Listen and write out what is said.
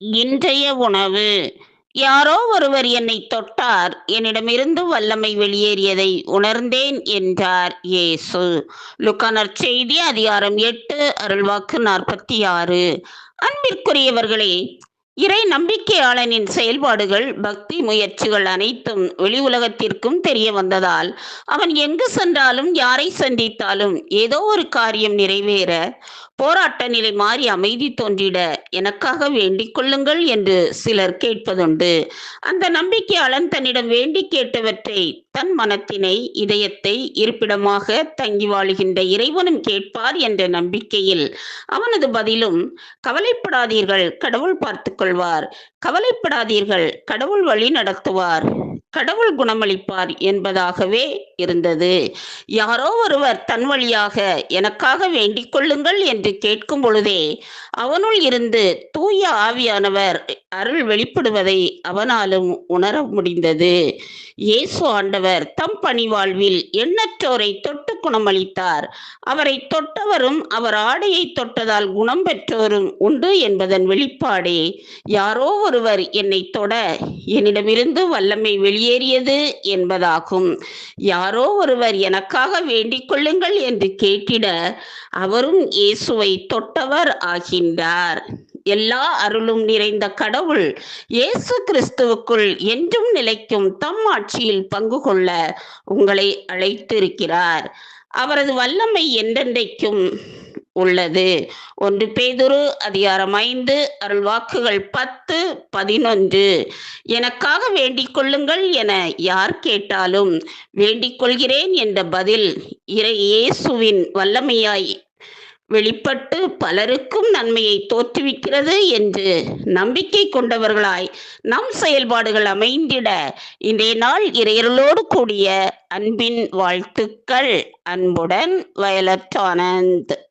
இன்றைய உணவு. யாரோ ஒருவர் என்னை தொட்டார். என்னிடமிருந்து வல்லமை வெளியேறியதை உணர்ந்தேன் என்றார் இயேசு. லுக்கானர் செய்தி அதிகாரம் எட்டு அருள்வாக்கு நாற்பத்தி ஆறு அன்பிற்குரியவர்களே இறை நம்பிக்கையாளனின் செயல்பாடுகள் பக்தி முயற்சிகள் அனைத்தும் வெளி உலகத்திற்கும் தெரிய வந்ததால் அவன் எங்கு சென்றாலும் யாரை சந்தித்தாலும் ஏதோ ஒரு காரியம் நிறைவேற போராட்ட நிலை மாறி அமைதி தோன்றிட எனக்காக வேண்டிக் கொள்ளுங்கள் என்று சிலர் கேட்பதுண்டு. அந்த நம்பிக்கையாளன் தன்னிடம் வேண்டி கேட்டவற்றை தன் மனத்தினை இதயத்தை இருப்பிடமாக தங்கி வாழுகின்ற இறைவனும் கேட்பார் என்ற நம்பிக்கையில் அவனது பதிலும் கவலைப்படாதீர்கள் கடவுள் பார்த்து கொள்வார். கவலைப்படாதீர்கள் கடவுள் வழி நடத்துவார். கடவுள் குணமளிப்பார் என்பதாகவே இருந்தது. யாரோ ஒருவர் தன் வழியாக எனக்காக வேண்டிக் கொள்ளுங்கள் என்று கேட்கும் பொழுதே அவனுள் இருந்து தூய ஆவியானவர் அருள் வெளிப்படுவதை அவனாலும் உணர முடிந்தது. இயேசு ஆண்டவர் தம் பணி வாழ்வில் எண்ணற்றோரை தொட்டு குணமளித்தார். அவரை தொட்டவரும் அவர் ஆடையை தொட்டதால் குணம் பெற்றோரும் உண்டு என்பதன் வெளிப்பாடே. யாரோ ஒருவர் என்னை தொட என்னிடமிருந்து வல்லமை வெளியேறியது என்பதாகும். யாரோ ஒருவர் எனக்காக வேண்டிக் கொள்ளுங்கள் என்று கேட்டிட அவரும் இயேசுவை தொட்டவர் ஆகின்றார். எல்லா அருளும் நிறைந்த கடவுள் இயேசு கிறிஸ்துவுக்குள் என்றும் நிலைக்கும் தம் ஆட்சியில் பங்கு கொள்ள உங்களை அழைத்திருக்கிறார். அவரது வல்லமை என்றென்றைக்கும் உள்ளது. ஒன்று பேதுரு அதிகாரம் ஐந்து அருள்வாக்குகள் பத்து பதினொன்று. எனக்காக வேண்டிக் கொள்ளுங்கள் என யார் கேட்டாலும் வேண்டிக் கொள்கிறேன் என்ற பதில் இறை இயேசுவின் வல்லமையாய் வெளிப்பட்டு பலருக்கும் நன்மையை தோற்றுவிக்கிறது என்று நம்பிக்கை கொண்டவர்களாய் நம் செயல்பாடுகள் அமைந்திட இன்றைய நாள் இறையர்களோடு கூடிய அன்பின் வாழ்த்துக்கள். அன்புடன் வயலட் ஆனந்த்.